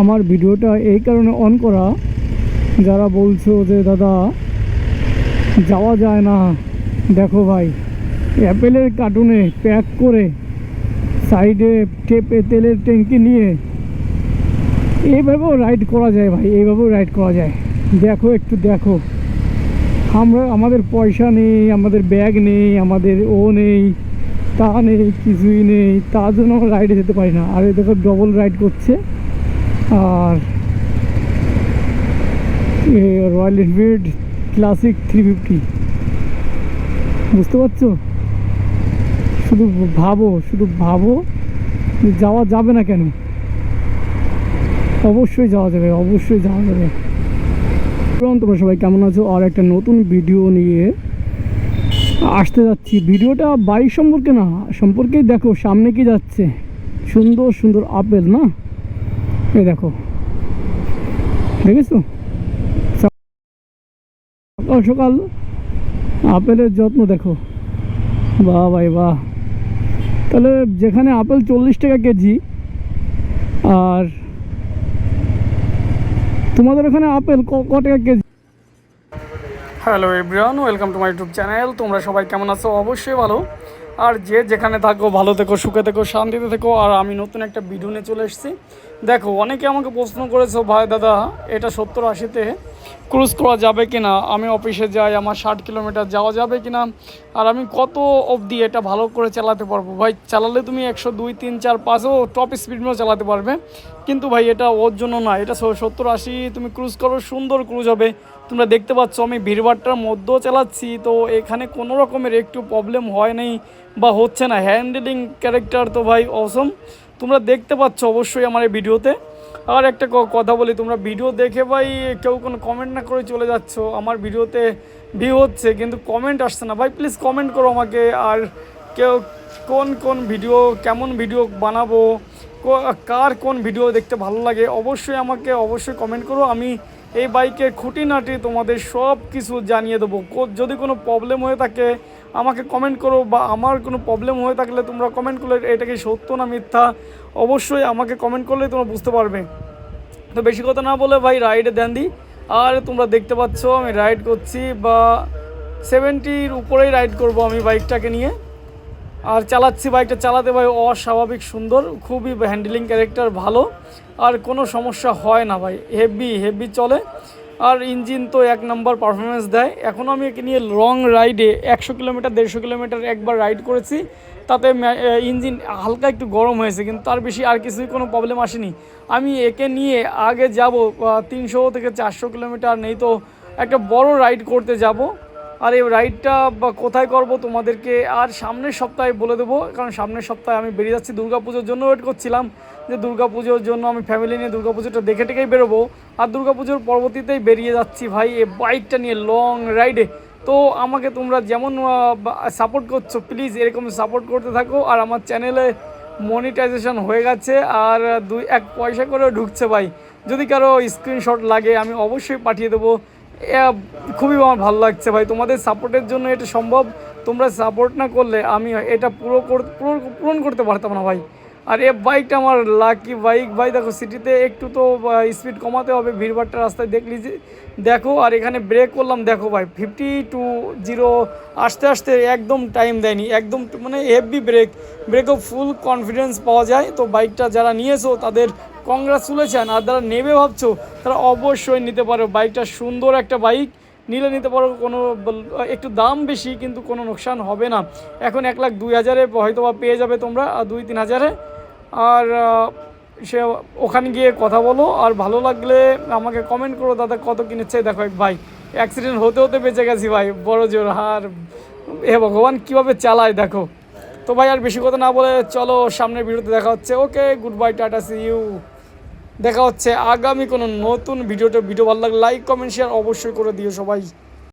আমার ভিডিওটা এই কারণে অন করা। যারা বলছো যে, দাদা, যাওয়া যায় না। দেখো ভাই, অ্যাপেলের কার্টুনে প্যাক করে সাইডে টেপে তেলের ট্যাঙ্কি নিয়ে এইভাবেও রাইড করা যায় ভাই এইভাবেও রাইড করা যায়। দেখো, একটু দেখো। আমরা, আমাদের পয়সা নেই, আমাদের ব্যাগ নেই, আমাদের ও নেই, তা নেই, কিছুই নেই তার জন্য আমরা রাইডে যেতে পারি না। আর এই দেখো ডবল রাইড করছে। আর Royal Enfield classic three fifty বুঝতে পারছ? শুধু ভাবো শুধু ভাবো যাওয়া যাবে না কেন? অবশ্যই যাওয়া যাবে, অবশ্যই যাওয়া যাবে। তোমরা সবাই কেমন আছো? আর একটা নতুন ভিডিও নিয়ে আসতে যাচ্ছি। ভিডিওটা বাইক সম্পর্কে না, সম্পর্কেই দেখো, সামনে কি যাচ্ছে? সুন্দর সুন্দর আপেল, না? এই দেখো। দেখেছ? সকাল সকাল আপেলের যত্ন দেখো। বাহ ভাই বাহ। তাহলে যেখানে আপেল চল্লিশ টাকা কেজি, আর তোমাদের ওখানে আপেল ক- টাকা KG? Hello everyone welcome to my YouTube channel তোমরা সবাই কেমন আছো? অবশ্যই ভালো। আর যে যেখানে থাকো, ভালো থেকো, সুখে থেকো, শান্তিতে থেকো। আর আমি নতুন একটা ভিডিও নিয়ে চলে এসেছি। দেখো, অনেকে আমাকে প্রশ্ন করেছ, ভাই দাদা, এটা সত্তর আশিতে ক্রুজ করা যাবে কি না আমি অফিসে যাই, আমার ষাট কিলোমিটার যাওয়া যাবে কি না আর আমি কত অবধি এটা ভালো করে চালাতে পারব? ভাই, চালালে তুমি একশো দুই, তিন, চার পাঁচও টপ স্পিডও চালাতে পারবে। কিন্তু ভাই, এটা ওর জন্য না, এটা সত্তর আশি, তুমি ক্রুজ করো, সুন্দর ক্রুজ হবে। তোমরা দেখতে পাচ্ছ, আমি ভিড়ভাট্টার মধ্যেও চালাচ্ছি, তো এখানে কোনো রকমের একটু প্রবলেম হয় নাই বা হচ্ছে না। হ্যান্ডেলিং ক্যারেক্টার তো ভাই অসম তোমরা দেখতে পাচ্ছ অবশ্যই আমার এই ভিডিওতে। আর একটা কথা বলি, তোমরা ভিডিও দেখে ভাই কেউ কোনো কমেন্ট না করে চলে যাচ্ছ। আমার ভিডিওতে ভিউ হচ্ছে, কিন্তু কমেন্ট আসছে না। ভাই প্লিজ কমেন্ট করো আমাকে, আর কেউ কোন কোন ভিডিও, কেমন ভিডিও বানাবো কার কোন ভিডিও দেখতে ভালো লাগে, অবশ্যই আমাকে অবশ্যই কমেন্ট করো। আমি এই বাইকের খুঁটিনাটি তোমাদের সব কিছু জানিয়ে দেবো। যদি কোনো প্রবলেম হয়ে থাকে আমাকে কমেন্ট করো বা আমার কোনো প্রবলেম হয়ে থাকলে তোমরা কমেন্ট করলে এটা কি সত্য না মিথ্যা? অবশ্যই আমাকে কমেন্ট করলেই তোমরা বুঝতে পারবে। তো বেশি কথা না বলে ভাই রাইডে ধ্যান দিই। আর তোমরা দেখতে পাচ্ছ, আমি রাইড করছি বা সেভেন্টির উপরেই রাইড করব আমি বাইকটাকে নিয়ে। আর চালাচ্ছি বাইকটা চালাতে ভাই অস্বাভাবিক সুন্দর, খুবই হ্যান্ডেলিং ক্যারেক্টার ভালো। আর কোনো সমস্যা হয় না ভাই হেভি হেভি চলে। আর ইঞ্জিন তো এক নম্বর পারফরমেন্স দেয়। এখনও আমি একে নিয়ে লং রাইডে একশো কিলোমিটার, দেড়শো কিলোমিটার একবার রাইড করেছি। তাতে ইঞ্জিন হালকা একটু গরম হয়েছে, কিন্তু তার বেশি আর কিছুই কোনো প্রবলেম আসেনি। আমি একে নিয়ে আগে যাব তিনশো থেকে চারশো কিলোমিটার, নেই তো একটা বড় রাইড করতে যাব। আর এই রাইডটা কোথায় করব তোমাদেরকে আর সামনের সপ্তাহে বলে দেবো, কারণ সামনের সপ্তাহে আমি বেরিয়ে যাচ্ছি দুর্গাপুজোর জন্য। ওয়েট করছিলাম যে দুর্গাপুজোর জন্য আমি ফ্যামিলি নিয়ে দুর্গাপুজোটা দেখে টেকেই বেরোবো। আর দুর্গাপুজোর পরবর্তীতেই বেরিয়ে যাচ্ছি ভাই এই বাইকটা নিয়ে লং রাইডে তো আমাকে তোমরা যেমন সাপোর্ট করছ প্লিজ এরকম সাপোর্ট করতে থাকো। আর আমার চ্যানেলে মনিটাইজেশন হয়ে গেছে, আর দুই, এক পয়সা করেও ঢুকছে ভাই। যদি কারও স্ক্রিনশট লাগে, আমি অবশ্যই পাঠিয়ে দেবো। খুবই আমার ভালো লাগছে ভাই। তোমাদের সাপোর্টের জন্য এটা সম্ভব। তোমরা সাপোর্ট না করলে আমি এটা পুরো, পূরণ করতে পারতাম না ভাই। আর এ বাইকটা আমার লাকি বাইক ভাই, দেখো সিটিতে একটু তো স্পিড কমাতে হবে। ভিড়ভাট্টা রাস্তায় দেখলি যে, দেখো, আর এখানে ব্রেক করলাম, দেখো ভাই ফিফটি টু জিরো আস্তে আস্তে একদম টাইম দেয়নি। একদম মানে হেভি ব্রেক ব্রেকও ফুল কনফিডেন্স পাওয়া যায়। তো বাইকটা যারা নিয়েছো, তাদের কংগ্রাচুলেশন আর যারা নেবে ভাবছ, তারা অবশ্যই নিতে পারো। বাইকটা সুন্দর একটা বাইক নিলে নিতে পারো, কোনো একটু দাম বেশি, কিন্তু কোনো নোকসান হবে না। এখন এক লাখ দুই হাজারে হয়তো বা পেয়ে যাবে তোমরা দুই তিন হাজারে আর সে ওখানে গিয়ে কথা বলো, আর ভালো লাগলে আমাকে কমেন্ট করো, দাদা কত কিনেছে, দেখো ভাই অ্যাক্সিডেন্ট হতে হতে বেঁচে গেছি ভাই, বড় জোর, আর হে ভগবান কীভাবে চালায়, দেখো। তো ভাই, আর বেশি কথা না বলে চলো সামনের ভিডিওতে দেখা হচ্ছে। Okay good bye tata see you দেখা হচ্ছে আগামী কোনো নতুন ভিডিওটা ভিডিও ভালো লাগলে লাইক কমেন্ট শেয়ার অবশ্যই করে দিও সবাই।